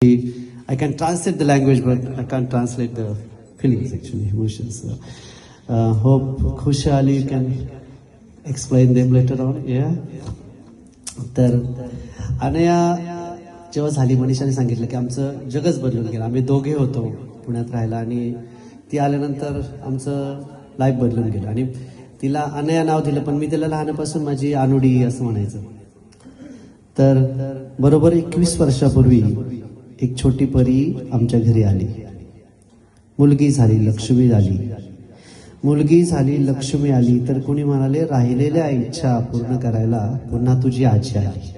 I can translate the language, but I can't translate the feelings actually, emotions. So, uh, hope Khushali can explain them later on. Yeah. तर अनया जेव्हा झाली मनीषाने सांगितलं की आमचं जगच बदलून गेलं आम्ही दोघे होतो पुण्यात राहायला आणि ती आल्यानंतर आमचं लाईफ बदलून गेलं आणि तिला अनया नाव दिलं पण मी तिला लहानपासून माझी आनुडी असं म्हणायचं तर बरोबर एकवीस वर्षापूर्वी एक छोटी परी आमच्या घरी आली. मुलगी झाली लक्ष्मी झाली मुलगी झाली लक्ष्मी आली. तर कोणी म्हणाले राहिलेल्या इच्छा पूर्ण करायला पुन्हा तुझी आजी आली.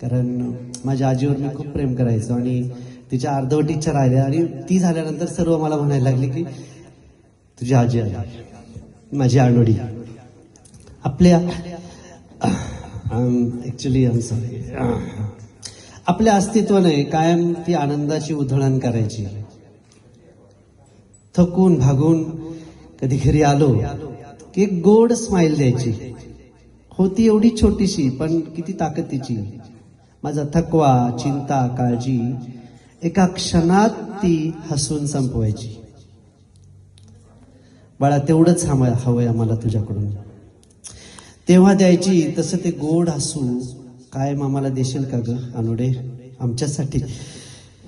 कारण माझ्या आजीवर मी खूप प्रेम करायचो आणि तिच्या अर्धवट इच्छा राहिल्या आणि ती झाल्यानंतर सर्व मला म्हणायला लागले की तुझी आजी आली. माझी आडोडी आपल्या ॲक्च्युली आम सॉरी आपल्या अस्तित्वाने कायम ती आनंदाची उधळण करायची. थकून भागून कधी घरी आलो की एक गोड स्माइल द्यायची. होती एवढी छोटीशी पण किती ताकदीची. माझा थकवा चिंता काळजी एका क्षणात ती हसून संपवायची. बाळा तेवढंच हवं हवंय आम्हाला तुझ्याकडून. तेव्हा द्यायची तसं ते गोड हसू कायम आम्हाला देशील का ग? अनुडे आमच्यासाठी.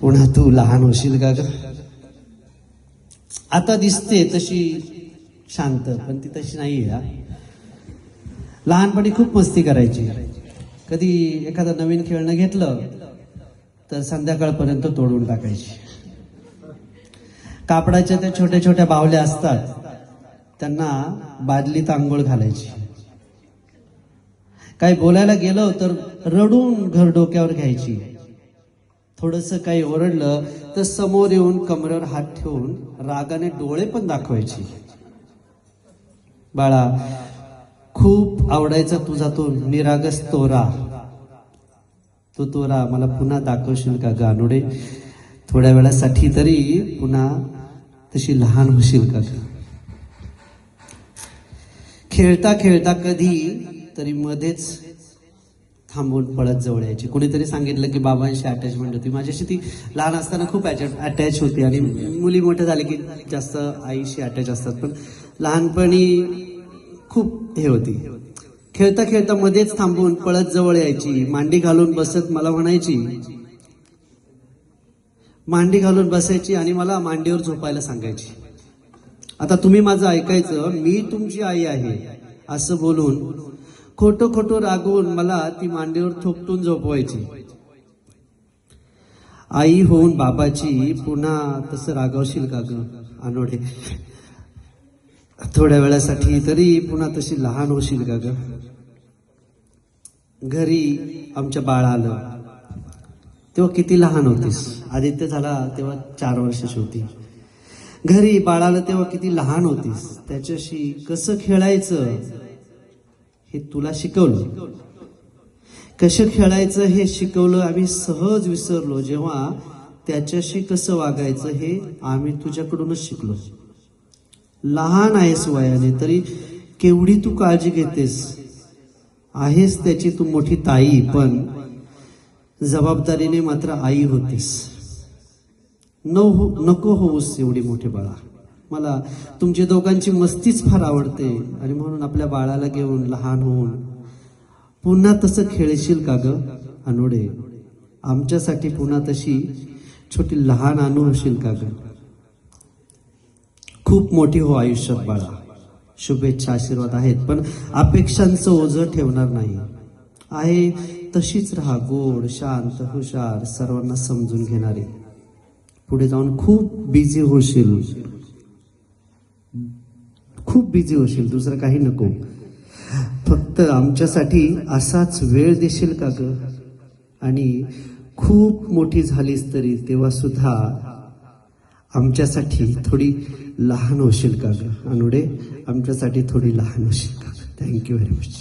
पुन्हा तू लहान होशील का ग? आता दिसते तशी शांत पण ती तशी नाही आहे लहानपणी खूप मस्ती करायची. कधी एखादं नवीन खेळणं घेतलं तर संध्याकाळपर्यंत तोडून टाकायची. कापडाच्या त्या छोट्या छोट्या बावल्या असतात त्यांना बादलीत आंघोळ घालायची. काही बोलायला गेलो तर रडून घर डोक्यावर घ्यायची. थोडस काही ओरडलं तर समोर येऊन कमरेवर हात ठेवून रागाने डोळे पण दाखवायची. बाळा खूप आवडायचा तुझा तो निरागस तोरा. तो तोरा मला पुन्हा दाखवशील का गानुडे थोड्या वेळासाठी तरी पुन्हा तशी लहान होशील का ग? खेळता खेळता कधी तरी मध्येच थांबून पळत जवळ यायची. कुणीतरी सांगितलं की बाबांशी अटॅचमेंट होती माझ्याशी ती लहान असताना खूप अटॅच होती आणि मुली मोठ्या झाले की जास्त आईशी अटॅच असतात. पण लहानपणी खूप हे होती. खेळता खेळता मध्येच थांबून पळत जवळ यायची. मांडी घालून बसत मला म्हणायची मांडी घालून बसायची आणि मला मांडीवर झोपायला सांगायची. आता तुम्ही माझं ऐकायचं मी तुमची आई आहे. असं बोलून खोटं खोटं रागवून मला ती मांडीवर थोपटून झोपवायची. आई होऊन बाबाची पुन्हा तसं रागवशील का ग अनोडे थोड्या वेळासाठी तरी पुन्हा तशी लहान होशील का ग? घरी आमच्या बाळ आलं. तेव्हा किती लहान होतीस? आदित्य झाला तेव्हा चार वर्षाची होती. घरी बाळाला तेव्हा किती लहान होतीस? त्याच्याशी कसं खेळायचं? हे तुला शिकवलं. कसं खेळायचं हे शिकवलं आम्ही सहज विसरलो. जेव्हा त्याच्याशी कसं वागायचं हे आम्ही तुझ्याकडूनच शिकलो. लहान आहेस वयाने तरी केवढी तू काळजी घेतेस? आहेस त्याची तू मोठी ताई पण जबाबदारीने मात्र आई होतीस. न हो नको होऊस एवढी मोठी बाळा. मला. तुमच्या दोघांची मस्तीच फार आवडते. आणि म्हणून आपल्या बाळाला घेऊन लहान होऊन पुन्हा तसं खेळशील का ग अनुडे? आमच्यासाठी पुन्हा तशी छोटी लहान अनु होशील का ग? खूप मोठी हो आयुष्यात बाळा. शुभेच्छा आशीर्वाद आहेत पण अपेक्षांचं ओझं ठेवणार नाही. आहे तशीच राहा गोड शांत हुशार सर्वांना समजून घेणारी. पुढे जाऊन खूप बिझी होशील. खूप बिझी होशील दुसरं काही नको. फक्त आमच्यासाठी असाच वेळ देशील का ग? आणि खूप मोठी झालीस तरी तेव्हा सुद्धा आमच्यासाठी थोडी लहान होशील का ग? अनुडे आमच्यासाठी थोडी लहान होशील का थँक्यू व्हेरी मच